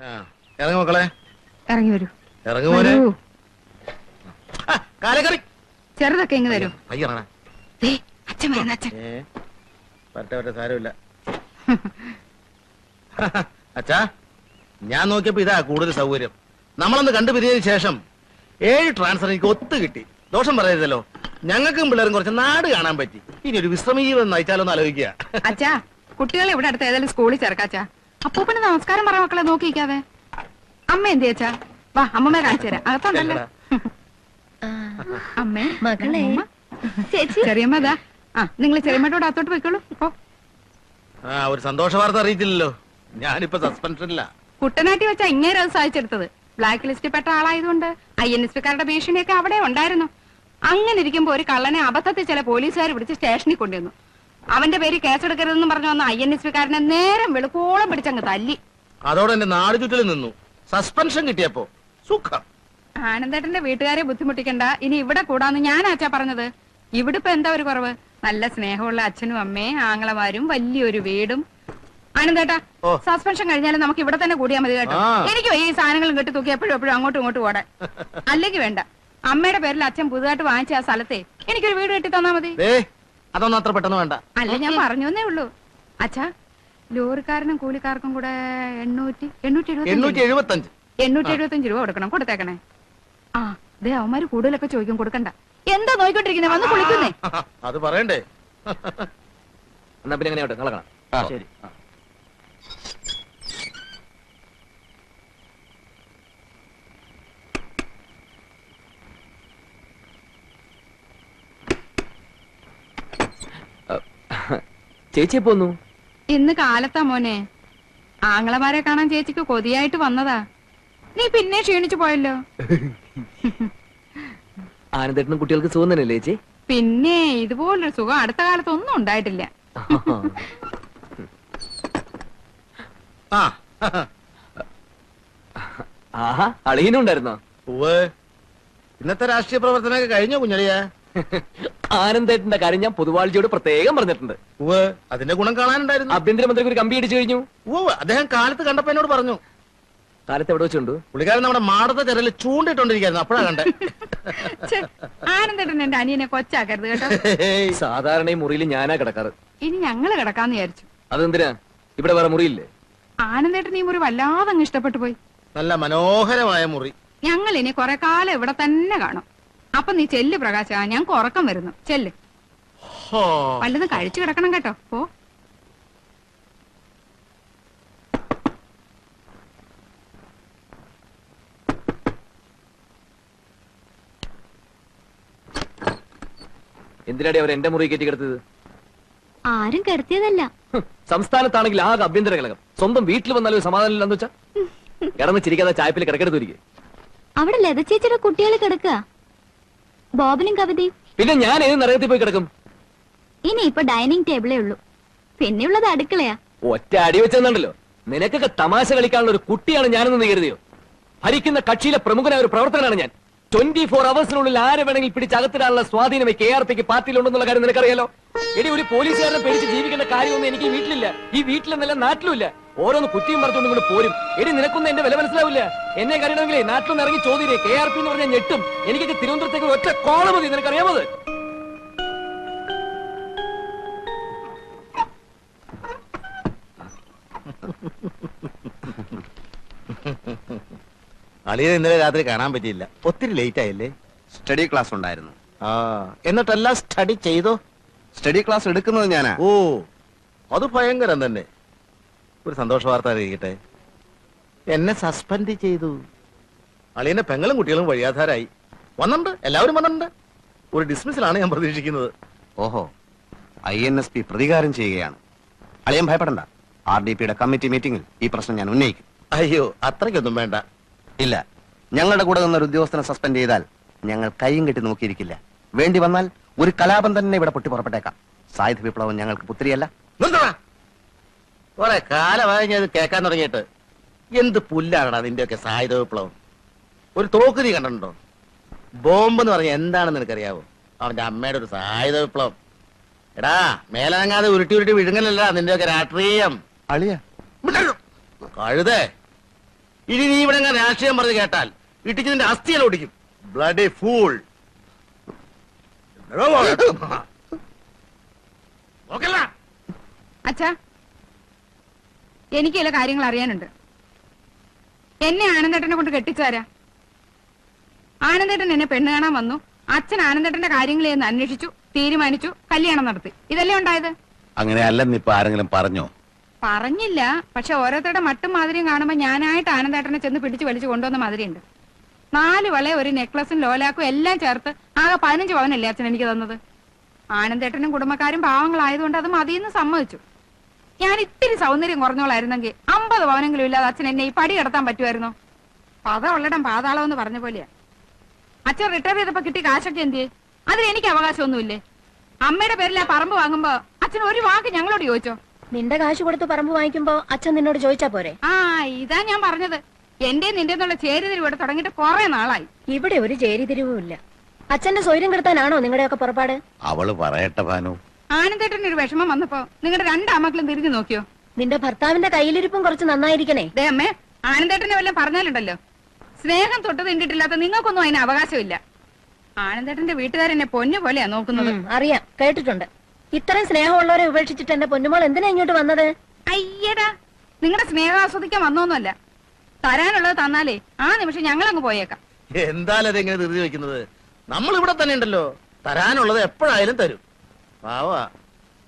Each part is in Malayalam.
ഇറങ്ങ് മക്കളെ. ഇറങ്ങി വരൂ. ഇറങ്ങി പോലെ ചെറുതൊക്കെ ഇങ്ങ് തരൂ. ദേ, അച്ഛൻ വരുന്ന അച്ഛൻ. പറ്റ പറ്റ സാരമില്ല. അച്ഛാ ഞാൻ നോക്കിയപ്പോ ഇതാ കൂടുതൽ സൗകര്യം. നമ്മളൊന്ന് കണ്ടുപിരിഞ്ഞതിന് ശേഷം ഏഴ് ട്രാൻസ്ഫർ എനിക്ക് ഒത്തു കിട്ടി. ദോഷം പറയരുതല്ലോ. ഞങ്ങൾക്കും പിള്ളേരും കുറച്ച് നാട് കാണാൻ പറ്റി. ഇനി ഒരു വിശ്രമീവെന്ന് ജീവിതം നയിച്ചാലോന്ന് ആലോചിക്കുക. അച്ഛാ കുട്ടികളെ ഇവിടെ അടുത്ത് ഏതായാലും സ്കൂളിൽ ചേർക്കാച്ചാ അപ്പൂപ്പന് നമസ്കാരം പറ മക്കളെ നോക്കിക്കാതെ അമ്മ എന്ത് ചേച്ചാ വാ അമ്മമ്മ കാണിച്ചു തരാം. അകത്തുണ്ടല്ലോ. അമ്മേ മകളെ. അമ്മ. ചേച്ചി. ചെറിയമ്മ ആ നിങ്ങൾ ചെറിയമ്മയോട് അകത്തോട്ട് പോയിക്കോളൂ. ഒരു സന്തോഷ വാർത്ത അറിയിച്ചില്ലല്ലോ. ഞാനിപ്പോ സസ്പെൻഷനില്ല കുട്ടനാട്ടി വെച്ചാ ഇങ്ങനെ അത് സാധിച്ചെടുത്തത്. ബ്ലാക്ക് ലിസ്റ്റിൽ പെട്ട ആളായതുകൊണ്ട് ഐ എൻ എസ് പിക്കാരുടെ ഭീഷണിയൊക്കെ അവിടെ ഉണ്ടായിരുന്നു. അങ്ങനെ ഇരിക്കുമ്പോ ഒരു കള്ളനെ അബദ്ധത്തിൽ ചില പോലീസുകാർ പിടിച്ച് സ്റ്റേഷനിൽ കൊണ്ടുവന്നു. അവന്റെ പേര് കേസെടുക്കരുതെന്ന് പറഞ്ഞു വന്ന ഐ എൻ എസ് പിക്കാരനെ നേരം വെളുക്കോളം പിടിച്ചങ്ങ് തല്ലി. അതോടെ എന്റെ നാട് ചുറ്റിൽ നിന്നു. സസ്പെൻഷൻ കിട്ടിയപ്പോ സുഖം. ആനന്ദേട്ടന്റെ വീട്ടുകാരെ ബുദ്ധിമുട്ടിക്കണ്ട. ഇനി ഇവിടെ കൂടാന്ന് ഞാൻ ആച്ചാ പറഞ്ഞത്. ഇവിടെ ഇപ്പൊ എന്താ ഒരു കുറവ്? നല്ല സ്നേഹമുള്ള അച്ഛനും അമ്മയും ആങ്ങളമാരും വലിയൊരു വീടും. ആനന്ദേട്ടാ ഓ. സസ്പെൻഷൻ കഴിഞ്ഞാലും നമുക്ക് ഇവിടെ തന്നെ കൂടിയാൽ മതി കേട്ടോ. ആ. എനിക്ക് ഈ സാധനങ്ങളും കെട്ടി തൂക്കി എപ്പോഴും എപ്പോഴും അങ്ങോട്ടും ഇങ്ങോട്ടും ഓടാൻ. അല്ലെങ്കിൽ വേണ്ട. അമ്മയുടെ പേരിൽ അച്ഛൻ പുതുതായിട്ട് വാങ്ങിച്ച ആ സ്ഥലത്തെ എനിക്കൊരു വീട് കെട്ടി തന്നാ മതി. ഏ അതൊന്നും അത്ര പെട്ടെന്ന് വേണ്ട. അല്ല ഞാൻ പറഞ്ഞു ഉള്ളൂ. അച്ഛാ ലോറിക്കാരനും കൂലിക്കാർക്കും കൂടെ എണ്ണൂറ്റി എണ്ണൂറ്റി എണ്ണൂറ്റി എഴുപത്തി എഴുപത്തി അഞ്ച് എണ്ണൂറ്റി എഴുപത്തഞ്ച് രൂപ കൊടുക്കണം കൊടുത്തേക്കണേ. ആ ദേ അവന്മാര് കൂടുതലൊക്കെ ചോദിക്കും കൊടുക്കണ്ട. എന്താ നോയിക്കൊണ്ടിരിക്കുന്നത് വന്ന് കുളിക്കുന്നേ. അത് പറയണ്ടേ. എന്നാ പിന്നെ എങ്ങനെ കളക്കണം ശരി. ചേച്ചിയെ പോന്നു. ഇന്ന് കാലത്താ മോനെ. ആങ്ങളമാരെ കാണാൻ ചേച്ചിക്ക് കൊതിയായിട്ട് വന്നതാ. നീ പിന്നെ ക്ഷീണിച്ചു പോയല്ലോ. ആനന്ദേട്ടനും കുട്ടികൾക്ക് സുഖം തന്നെയല്ലേ ചേച്ചി? പിന്നെ ഇതുപോലൊരു സുഖം അടുത്ത കാലത്ത് ഒന്നും ഉണ്ടായിട്ടില്ല. ആ. ആഹാ അളിയനും ഉണ്ടായിരുന്നോ? ഉവ്വ്. ഇന്നത്തെ രാഷ്ട്രീയ പ്രവർത്തനമൊക്കെ കഴിഞ്ഞോ കുഞ്ഞളിയ? ആനന്ദേട്ടന്റെ കാര്യം ഞാൻ പൊതുവാളിജിയോട് പ്രത്യേകം പറഞ്ഞിട്ടുണ്ട്. അതിന്റെ ഗുണം കാണാനുണ്ടായിരുന്നു. ആഭ്യന്തരമന്ത്രിക്ക് ഒരു കമ്പി അടിച്ചു കഴിഞ്ഞു. ഓ അദ്ദേഹം കാലത്ത് കണ്ടപ്പോ എന്നോട് പറഞ്ഞു. കാലത്ത് എവിടെ വെച്ചുണ്ട്? പുള്ളിക്കാരൻ നമ്മുടെ മാടത്തെ ചെറിയ ചൂണ്ടിട്ടോണ്ടിരിക്കുന്നു അപ്പോഴാ കണ്ടേ. ആനന്ദേട്ടൻ എന്റെ അനിയനെ കൊച്ചാക്കരുത് കേട്ടോ. സാധാരണ ഈ മുറിയിൽ ഞാനാ കിടക്കാറ്. ഇനി ഞങ്ങൾ കിടക്കാന്ന് വിചാരിച്ചു. അതെന്തിനാ? ഇവിടെ വേറെ മുറിയില്ലേ? ആനന്ദേട്ടൻ ഈ മുറി വല്ലാതെ അങ്ങ് ഇഷ്ടപ്പെട്ടു പോയി. നല്ല മനോഹരമായ മുറി. ഞങ്ങൾ ഇനി കൊറേ കാലം ഇവിടെ തന്നെ കാണും. അപ്പൊ നീ ചെല്ല് പ്രകാശ. ഞങ്ങൾക്ക് ഉറക്കം വരുന്നു. ചെല്ല്. വല്ലതും കഴിച്ചു കിടക്കണം കേട്ടോ. പോ. എന്തിനാടി അവർ എന്റെ മുറി കയറ്റി കിടത്തത്? ആരും കരുത്തിയതല്ല ഹും, സംസ്ഥാനത്താണെങ്കിൽ ആകെ അഭ്യന്തര കലകം സ്വന്തം വീട്ടിൽ വന്നാലും ഒരു സമാധാനം ഇല്ലെന്ന് വെച്ചാ? കിടന്ന് ചിരിക്കാതെ ചായപ്പിൽ കിടക്കെടുത്തു അവിടെ ലത ചേച്ചിയുടെ കുട്ടികൾ കിടക്കുക ബോബനും കവിതയും. പിന്നെ ഞാൻ ഏത് നരകത്തിൽ പോയി കിടക്കും? ഇനി ഇപ്പൊ ഡൈനിങ് ടേബിളേ ഉള്ളൂ. പിന്നെയുള്ളത് അടുക്കളയാ. ഒറ്റ അടി വെച്ചെന്നുണ്ടല്ലോ. നിനക്കൊക്കെ തമാശ കളിക്കാനുള്ള ഒരു കുട്ടിയാണ് ഞാനെന്ന് നീ കരുതിയോ? ഭരിക്കുന്ന കക്ഷിയിലെ പ്രമുഖനായ ഒരു പ്രവർത്തകനാണ് ഞാൻ. ട്വന്റി ഫോർ അവേഴ്സിനുള്ളിൽ ആരെ വേണമെങ്കിൽ പിടിച്ച് അകത്തിടാനുള്ള സ്വാധീനം കെ ആർ പിക്ക് പാർട്ടിയിലുണ്ടെന്നുള്ള കാര്യം നിനക്കറിയാലോ? എടി ഒരു പോലീസുകാരനെ പേടിച്ച് ജീവിക്കേണ്ട കാര്യമൊന്നും എനിക്ക് ഈ വീട്ടിലില്ല. ഈ വീട്ടിലെന്നല്ല നാട്ടിലുമില്ല. ഓരോന്ന് കുറ്റിയും പറഞ്ഞുകൊണ്ട് ഇങ്ങോട്ട് പോരും. എടി നിനക്കൊന്നും എന്റെ വില മനസ്സിലാവില്ല? എന്നെ കരുതണമെങ്കിൽ നാട്ടിൽ നിന്ന് ഇറങ്ങി ചോദ്യം കെ ആർ പി എന്ന് പറഞ്ഞ ഞെട്ടും. എനിക്കൊക്കെ തിരുവനന്തപുരത്തേക്ക് ഒറ്റ കോള മതി. നിനക്കറിയാമത് അളിയത് ഇന്നലെ രാത്രി കാണാൻ പറ്റിയില്ല. ഒത്തിരി ലേറ്റ് ആയില്ലേ? സ്റ്റഡി ക്ലാസ് ഉണ്ടായിരുന്നു. ആ എന്നിട്ടെല്ലാം സ്റ്റഡി ചെയ്തോ? സ്റ്റഡി ക്ലാസ് എടുക്കുന്നത് ഞാനാ. ഓ അത് ഭയങ്കരം തന്നെ. ഒരു സന്തോഷ വാർത്ത അറിയിക്കട്ടെ? എന്നെ സസ്പെൻഡ് ചെയ്തു. അളിയന്റെ പെങ്ങളും കുട്ടികളും വഴിയാധാരായി. വന്നിട്ടുണ്ട്? എല്ലാവരും വന്നിട്ടുണ്ട്? ഒരു ഡിസ്മിസിലാണ് ഞാൻ പ്രതീക്ഷിക്കുന്നത്. ഓഹോ. ഐ എൻ എസ് പി പ്രതികാരം ചെയ്യുകയാണ്. അളിയൻ ഭയപ്പെടണ്ട. ആർ ഡി പിയുടെ കമ്മിറ്റി മീറ്റിംഗിൽ ഈ പ്രശ്നം ഞാൻ ഉന്നയിക്കും. അയ്യോ അത്രയ്ക്കൊന്നും വേണ്ട. ഇല്ല. ഞങ്ങളുടെ കൂടെ നിന്നൊരു ഉദ്യോഗസ്ഥനെ സസ്പെൻഡ് ചെയ്താൽ ഞങ്ങൾ കൈയും കെട്ടി നോക്കിയിരിക്കില്ല. വേണ്ടി വന്നാൽ ഒരു കലാപം തന്നെ ഇവിടെ പൊട്ടി പുറപ്പെട്ടേക്കാം. സായുധ വിപ്ലവം ഞങ്ങൾക്ക് പുത്രിയല്ല. കുറെ കാലമായി ഞാൻ ഇത് കേൾക്കാൻ തുടങ്ങിയിട്ട്. എന്ത് പുല്ലാണടാ നിന്റെയൊക്കെ സായുധ വിപ്ലവം? ഒരു തോക്ക് നീ കണ്ടിട്ടുണ്ടോ? ബോംബ് എന്ന് പറഞ്ഞാൽ എന്താണെന്ന് നിനക്കറിയാവോ? അവന്റെ അമ്മയുടെ ഒരു സായുധ വിപ്ലവം. എടാ മേലനങ്ങാതെ ഉരുട്ടി ഉരുട്ടി വിഴുങ്ങലല്ല നിന്റെയൊക്കെ രാഷ്ട്രീയം. അളിയ. കഴുതേ. ഇനി നീ ഇവിടെ രാഷ്ട്രീയം പറഞ്ഞ് കേട്ടാൽ ഇട്ടിച്ച് നിന്റെ അസ്ഥിയെല്ലാം ഒടിക്കും. Bloody fool. അച്ഛാ എനിക്ക് ചില കാര്യങ്ങൾ അറിയാനുണ്ട്. എന്നെ ആനന്ദേട്ടനെ കൊണ്ട് കെട്ടിച്ചാരാ ആനന്ദേട്ടൻ എന്നെ പെണ്ണ് കാണാൻ വന്നു. അച്ഛൻ ആനന്ദേട്ടന്റെ കാര്യങ്ങളെന്ന് അന്വേഷിച്ചു തീരുമാനിച്ചു കല്യാണം നടത്തി. ഇതല്ലേ ഉണ്ടായത്? അങ്ങനെ അല്ലെന്നിപ്പോ ആരെങ്കിലും പറഞ്ഞോ? പറഞ്ഞില്ല. പക്ഷെ ഓരോരുത്തരുടെ മട്ടും മാതിരിയും കാണുമ്പോ ഞാനായിട്ട് ആനന്ദേട്ടനെ ചെന്ന് പിടിച്ചു വലിച്ചു കൊണ്ടുവന്ന മാതിരിയുണ്ട്. നാല് വളയും ഒരു നെക്ലസും ലോലാക്കും എല്ലാം ചേർത്ത് ആകെ പതിനഞ്ച് പവനല്ലേ അച്ഛൻ എനിക്ക് തന്നത്? ആനന്ദേട്ടനും കുടുംബക്കാരും പാവങ്ങളായതുകൊണ്ട് അത് മതിയെന്ന് സമ്മതിച്ചു. ഞാൻ ഇത്തിരി സൗന്ദര്യം കുറഞ്ഞോളായിരുന്നെങ്കിൽ അമ്പത് പവനെങ്കിലും ഇല്ലാതെ അച്ഛൻ എന്നെ ഈ പടി കിടത്താൻ പറ്റുമായിരുന്നോ? പത ഉള്ളടം പാതാളം എന്ന് പറഞ്ഞ പോലെയാ. അച്ഛൻ റിട്ടയർ ചെയ്തപ്പോ കിട്ടി കാശൊക്കെ എന്തിയെ? അതിന് എനിക്ക് അവകാശമൊന്നുമില്ലേ? അമ്മയുടെ പേരിൽ ആ പറമ്പ് വാങ്ങുമ്പോ അച്ഛൻ ഒരു വാക്ക് ഞങ്ങളോട് ചോദിച്ചോ? നിന്റെ കാശ് കൊടുത്ത് പറമ്പ് വാങ്ങിക്കുമ്പോ അച്ഛൻ നിന്നോട് ചോദിച്ചാ പോരെ? ആ ഇതാ ഞാൻ പറഞ്ഞത്. എന്റെ നിന്റെ എന്നുള്ള ചേരുതിരി ഇവിടെ തുടങ്ങിയിട്ട് കുറെ നാളായി. ഇവിടെ ഒരു ചേരിതിരിവും ഇല്ല അച്ഛന്റെ സ്വൈര്യം കിടത്താനാണോ നിങ്ങളുടെയൊക്കെ പുറപ്പാട്? അവൾ പറയട്ടെ ഭാനു. ആനന്ദേട്ടന് ഒരു വിഷമം വന്നപ്പോ നിങ്ങളുടെ രണ്ടാമക്കളും തിരിഞ്ഞു നോക്കിയോ? നിന്റെ ഭർത്താവിന്റെ കയ്യിലിരിപ്പും കുറച്ച് നന്നായിരിക്കണേ. ദേ അമ്മേ ആനന്ദേട്ടനെ വല്ലതും പറഞ്ഞാലുണ്ടല്ലോ. സ്നേഹം തൊട്ട് തിണ്ടിട്ടില്ലാത്ത നിങ്ങൾക്കൊന്നും അതിന് അവകാശമില്ല. ആനന്ദേട്ടന്റെ വീട്ടുകാരെന്നെ പൊന്നു പോലെയാ നോക്കുന്നത്. ഉം, അറിയാം കേട്ടിട്ടുണ്ട്. ഇത്രയും സ്നേഹമുള്ളവരെ ഉപേക്ഷിച്ചിട്ട് എന്റെ പൊന്നുമോൾ എന്തിനാ ഇങ്ങോട്ട് വന്നത്? അയ്യടാ നിങ്ങളുടെ സ്നേഹം ആസ്വദിക്കാൻ വന്നോന്നല്ല തരാനുള്ളത് തന്നാലേ ആ നിമിഷം ഞങ്ങളങ്ങ് പോയേക്കാം. എന്തായാലും അതെങ്ങനെ ധൃതി വെക്കുന്നത് നമ്മൾ ഇവിടെ തന്നെ ഉണ്ടല്ലോ. തരാനുള്ളത് എപ്പോഴായാലും തരും. പാവാ.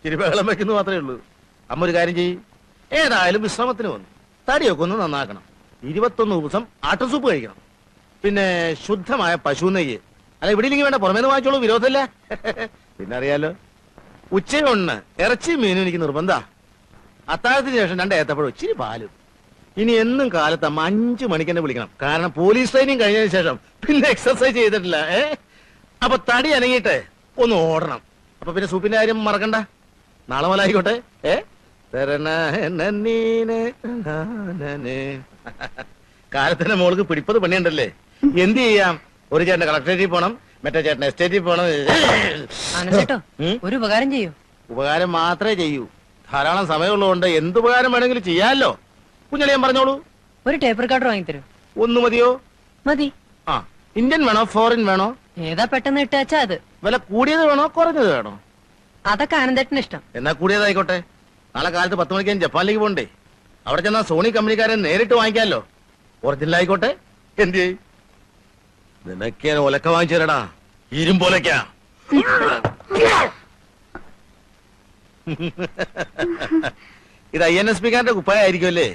ചിരിബഹളം വെക്കുന്നു മാത്രമേ ഉള്ളൂ. അമ്മ ഒരു കാര്യം ചെയ്യും. ഏതായാലും വിശ്രമത്തിന് വന്നു. തടിയൊക്കെ ഒന്ന് നന്നാക്കണം. ഇരുപത്തൊന്ന് ദിവസം ആട്ടുസൂപ്പ് കഴിക്കണം. പിന്നെ ശുദ്ധമായ പശു നെയ്യ്. അല്ല ഇവിടെ ഇല്ലെങ്കിൽ വേണ്ട പുറമേന്ന് വാങ്ങിച്ചോളൂ വിരോധമില്ല. പിന്നെ അറിയാലോ ഉച്ചയൊണ്ണ്. ഇറച്ചി മീനും എനിക്ക് നിർബന്ധ. അത്താഴത്തിന് ശേഷം രണ്ട് ഏത്തപ്പഴം ഇച്ചിരി പാലും. ഇനി എന്നും കാലത്ത് അമ്മ അഞ്ചു മണിക്ക് തന്നെ വിളിക്കണം. കാരണം പോലീസ് ട്രെയിനിങ് കഴിഞ്ഞതിന് ശേഷം പിന്നെ എക്സർസൈസ് ചെയ്തിട്ടില്ല. ഏ? അപ്പൊ തടി അനങ്ങിയിട്ട് ഒന്ന് ഓടണം. അപ്പൊ പിന്നെ സൂപ്പിന്റെ കാര്യം മറക്കണ്ട. നാളെ മുതൽ ആയിക്കോട്ടെ ഏ. കാലത്തിന്റെ മോൾക്ക് പിടിപ്പത് പണിയുണ്ടല്ലേ? എന്ത് ചെയ്യാം? ഒരു ചേട്ടൻ കളക്ടറേറ്റിൽ പോണം മറ്റേ ചേട്ടൻ എസ്റ്റേറ്റിൽ പോണം. ആനന്ദേട്ടോ ഉം? ഒരു ഉപകാരം ചെയ്യൂ. ഉപകാരം മാത്രമേ ചെയ്യൂ. ധാരാളം സമയമുള്ളതുകൊണ്ട് എന്ത് ഉപകാരം വേണമെങ്കിലും ചെയ്യാമല്ലോ. കുഞ്ഞളിയാൻ പറഞ്ഞോളൂ. ഒരു ടേപ്പ് റെക്കോർഡർ വാങ്ങിത്തരൂ. ഒന്ന് മതിയോ? മതി. ആ ഇന്ത്യൻ വേണോ? ഫോറിൻ വേണോ? ഏതാ പെട്ടെന്ന് ഇട്ടാച്ചാ അത്? വില കൂടിയത് വേണോ കുറഞ്ഞത് വേണോ? അതൊക്കെ ആനന്ദേട്ടന് ഇഷ്ടം. എന്നാ കൂടിയതായിക്കോട്ടെ. നാളെ കാലത്ത് പത്ത് മണിക്ക് ഞാൻ ജപ്പാനിലേക്ക് പോണ്ടേ അവിടെ ചെന്നാ സോണി കമ്പനിക്കാരൻ നേരിട്ട് വാങ്ങിക്കാമല്ലോ. ഒറിജിനൽ ആയിക്കോട്ടെ. എന്ത് ചെയ്യും? നിനക്ക് ഞാൻ ഒലക്ക വാങ്ങിച്ചു തരടാ. ഇരുമ്പോലക്കാ ഇത് ഐ എൻ എസ് പിക്കാരന്റെ കുപ്പായായിരിക്കും അല്ലേ.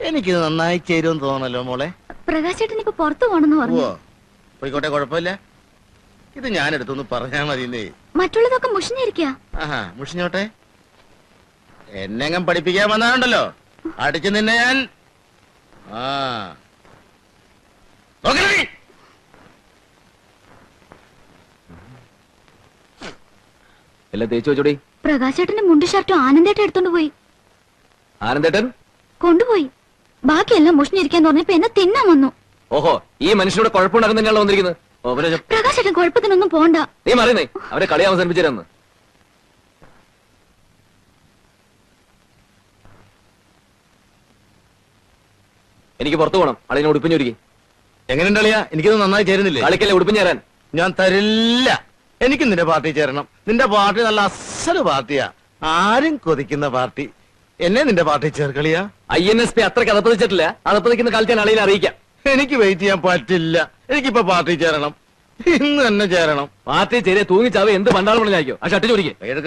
എനിക്കിത് നന്നായി ചേരുമെന്ന് തോന്നണല്ലോ മോളെ. പ്രകാശേട്ടൻ ഇപ്പൊ പുറത്തു പോണെന്ന് പറഞ്ഞു. പോയിക്കോട്ടെ കുഴപ്പമില്ല. ഇത് ഞാൻ എടുത്തൊന്ന് പറഞ്ഞാ മതിന്നേ മറ്റുള്ളതൊക്കെ മുഷിഞ്ഞിരിക്കാ. ആഹാ മുഷിഞ്ഞോട്ടെ. എന്നെങ്ങും പഠിപ്പിക്കാൻ വന്നാണ്ടല്ലോ അടിച്ചു നിന്നെ ഞാൻ. ആ. നോക്കണേ. എല്ലാം തേച്ചു വെച്ചോടി. പ്രകാശ് മുണ്ട് ഷർട്ടും ആനന്ദേട്ടൻ എടുത്തോണ്ട് പോയി. ആനന്ദേട്ടൻ? കൊണ്ടുപോയി. ബാക്കിയെല്ലാം മുഷിഞ്ഞിരിക്കാൻ പറഞ്ഞപ്പോ എന്നെ തിന്നാൻ വന്നു. ഓഹോ ഈ മനുഷ്യനോട് കുഴപ്പമുണ്ടാക്കുന്നതിനാണ് വന്നിരിക്കുന്നത്. കുഴപ്പത്തിനൊന്നും പോണ്ട. നീ മറിയുന്നേ അവരെ കളി അവസാനിപ്പിച്ചിരുന്നു എനിക്ക് പുറത്തു പോകണം അളിനെ ഉടുപ്പിഞ്ഞൊരുക്കി എങ്ങനെയുണ്ട് അളിയാ? എനിക്കിത് നന്നായി ചേരുന്നില്ല? കളിക്കല്ലേ ഉടുപ്പിഞ്ഞ് തരാൻ ഞാൻ തരില്ല. എനിക്ക് നിന്റെ പാർട്ടി ചേരണം. നിന്റെ പാർട്ടി നല്ല അസൽ പാർട്ടിയാ. ആരും കൊതിക്കുന്ന പാർട്ടി. എന്നെ നിന്റെ പാർട്ടി ചേർക്കളിയാ ഐ എൻ എസ് പി അത്രയ്ക്ക് അതപ്പതിച്ചിട്ടില്ല. അതപ്പതിക്കുന്ന കാലത്ത് ഞാൻ അളിയിൽ അറിയിക്കാം. എനിക്ക് വെയിറ്റ് ചെയ്യാൻ പറ്റില്ല. എനിക്കിപ്പോ പാർട്ടി ചേരണം. ഇന്ന് തന്നെ ചേരണം. പാർട്ടി ചെറിയ തൂങ്ങിച്ചാവേ എന്ത് പണ്ടാളം പറഞ്ഞായിരിക്കും ആ ഷർട്ട് ചോദിക്കേ. നേരം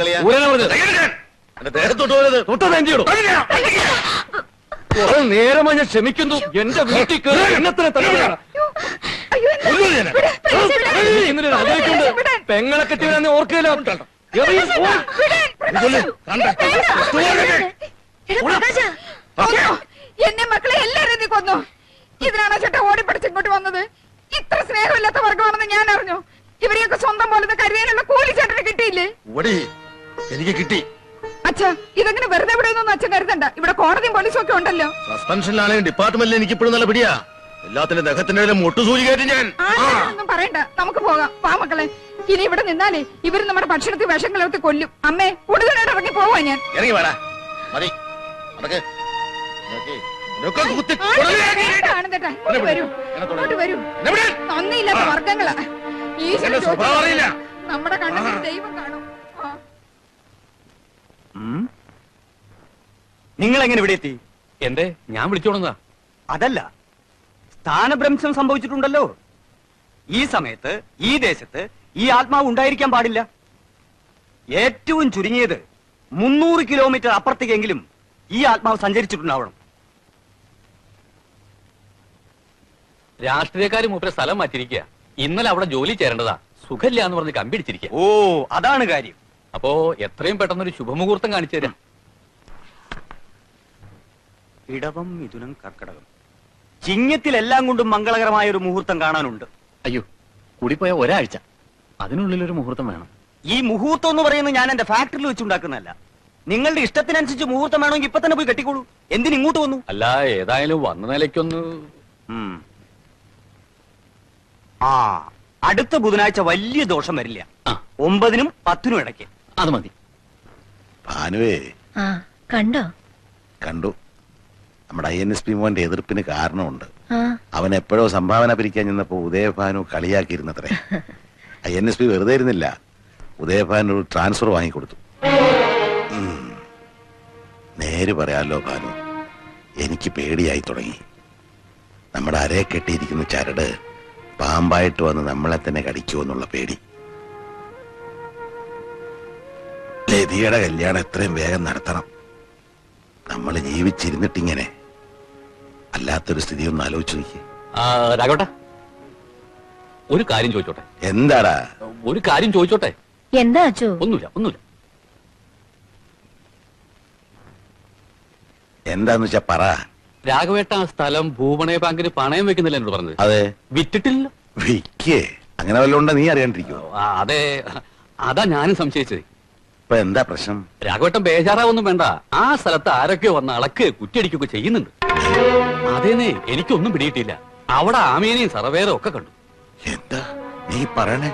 കുറെ നേരമായി ഞാൻ ക്ഷമിക്കുന്നു. എന്റെ വീട്ടിൽ കയറി എന്നെ തന്നെ പെങ്ങളെ കെട്ടിയവനെ ഓർക്കില്ല എന്റെ എന്നെ മക്കളെ എല്ലാരും നീ കൊന്നു. ഇതിനാണോ ചേട്ടാ ഓടിപ്പടിച്ച് ഇങ്ങോട്ട് വന്നത്? ഇത്ര സ്നേഹമില്ലാത്ത വർഗമാണെന്ന് ഞാൻ അറിഞ്ഞു. ഇവരെയൊക്കെ സ്വന്തം പോലെ കരുതാനുള്ള കൂലി ചേട്ടന് കിട്ടിയില്ലേ? ഓടി എനിക്ക് കിട്ടി. അച്ഛാ ഇതെങ്ങനെ വെറുതെ ഇവിടെ ഒന്നും അച്ഛൻ കരുതണ്ട. ഇവിടെ കോടതിയും പോലീസും ഒക്കെ ഉണ്ടല്ലോ. സസ്പെൻഷനിലാണെങ്കിൽ ഡിപ്പാർട്ട്മെന്റിൽ എനിക്ക് ഇപ്പോഴും നല്ല പിടിയാ. എല്ലാത്തിന്റെ ദഹത്തിന്റെ ഇടയിൽ മുട്ടുസൂചി കയറ്റി ഞാൻ. ഒന്നും പറയണ്ട. നമുക്ക് പോകാം. വാ മക്കളെ. ഇനി ഇവിടെ നിന്നാലേ ഇവർ നമ്മുടെ ഭക്ഷണത്തിൽ വിഷം കലർത്തി കൊല്ലും. അമ്മേ കൂടുതലായിട്ട് ഇറങ്ങി പോവാ ഞാൻ. ഇറങ്ങി വേടാ. മതി. നടക്ക് നന്ദിയില്ലാത്ത വർഗങ്ങളാ നമ്മുടെ കണ്ണത്തിൽ ദൈവം കാണും. നിങ്ങൾ എങ്ങനെ ഇവിടെ എത്തി? എന്തേ? ഞാൻ വിളിച്ചോളുന്നതാ അതല്ല. സ്ഥാനഭ്രംശം സംഭവിച്ചിട്ടുണ്ടല്ലോ. ഈ സമയത്ത് ഈ ദേശത്ത് ഈ ആത്മാവ് ഉണ്ടായിരിക്കാൻ പാടില്ല. ഏറ്റവും ചുരുങ്ങിയത് മുന്നൂറ് കിലോമീറ്റർ അപ്പുറത്തേക്കെങ്കിലും ഈ ആത്മാവ് സഞ്ചരിച്ചിട്ടുണ്ടാവണം. രാഷ്ട്രീയക്കാര് മൂപ്പരെ സ്ഥലം മാറ്റിരിക്കുക ഇന്നലെ അവിടെ ജോലി ചേരേണ്ടതാ. സുഖമില്ല എന്ന് പറഞ്ഞ് കമ്പിടിച്ചിരിക്കുക ഓ അതാണ് കാര്യം. അപ്പോ എത്രയും പെട്ടെന്ന് ഒരു ശുഭമുഹൂർത്തം കാണിച്ചു തരാം. ഇടവം മിഥുനം കർക്കടകം. ചിങ്ങത്തിലെല്ലാം കൊണ്ടും മംഗളകരമായ ഒരു മുഹൂർത്തം കാണാനുണ്ട്. അയ്യോ കൂടിപ്പോയ ഒരാഴ്ച. അതിനുള്ളിൽ ഒരു മുഹൂർത്തം വേണം. ഈ മുഹൂർത്തം എന്ന് പറയുന്നത് ഞാൻ എന്റെ ഫാക്ടറിയിൽ വെച്ചുണ്ടാക്കുന്നതല്ല. നിങ്ങളുടെ ഇഷ്ടത്തിനനുസരിച്ച് മുഹൂർത്തം വേണമെങ്കിൽ ഇപ്പൊ തന്നെ പോയി കെട്ടിക്കോളൂ. എന്തിന് ഇങ്ങോട്ട് വന്നു? അല്ല ഏതായാലും വന്ന നിലയ്ക്കൊന്ന് ഉം. ആ അടുത്ത ബുധനാഴ്ച വലിയ ദോഷം വരില്ല. ആ. ഒമ്പതിനും പത്തിനും ഇടയ്ക്ക്. അത് മതി. ഭാനുവേ. ആ കണ്ടോ? കണ്ടു. നമ്മുടെ ഐ എൻ എസ് പി മോന്റെ എതിർപ്പിന് കാരണമുണ്ട്. ആ. അവൻ എപ്പോഴോ സംഭാവന പിരിക്കാൻ ചെന്നപ്പോ ഉദയഭാനു കളിയാക്കിയിരുന്നത്രേ. ഐ എൻ എസ് പി വെറുതെ ഇരുന്നില്ല. ഉദയഭാനു ഒരു ട്രാൻസ്ഫർ വാങ്ങിക്കൊടുത്തു. ഉം. നേര് പറയാലോ ഭാനു. എനിക്ക് പേടിയായി തുടങ്ങി. നമ്മുടെ അരയെ കെട്ടിയിരിക്കുന്ന ചരട് പാമ്പായിട്ട് വന്ന് നമ്മളെ തന്നെ കടിക്കുമെന്നുള്ള പേടി. ലതിയുടെ കല്യാണം എത്രയും വേഗം നടത്തണം. നമ്മൾ ജീവിച്ചിരുന്നിട്ടിങ്ങനെ. അല്ലാത്തൊരു സ്ഥിതി ഒന്ന് ആലോചിച്ച് നോക്കി രാഘവട്ടാ ഒരു കാര്യം ചോദിച്ചോട്ടെ. എന്താടാ? ഒരു കാര്യം ചോദിച്ചോട്ടെ. എന്താ അച്ചു? ഒന്നുമില്ല ഒന്നുമില്ല. എന്താന്ന് വെച്ചാ പറ. രാഘവേട്ട ആ സ്ഥലം ഭൂപണയ ബാങ്കിന് പണയം വെക്കുന്നില്ല എന്നോട് പറഞ്ഞത്. അതെ. വിറ്റിട്ടില്ല വിക്കേ. അങ്ങനെ വല്ല ഉണ്ടോ നീ അറിയാണ്ടിരിക്കുവോ? ആ, അതെ. അതാ ഞാനും സംശയിച്ചത്. ഇപ്പൊ എന്താ പ്രശ്നം? രാഘവട്ടം ബേജാറാവൊന്നും വേണ്ട. ആ സ്ഥലത്ത് ആരൊക്കെയോ വന്ന് അളക്ക് കുറ്റിയടിക്കുകയൊക്കെ ചെയ്യുന്നുണ്ട്. അതേനെ എനിക്കൊന്നും പിടിയിട്ടില്ല അവിടെ ആമേനെയും സർവേറും ഒക്കെ കണ്ടു. എന്താ? നീ പറയണേ.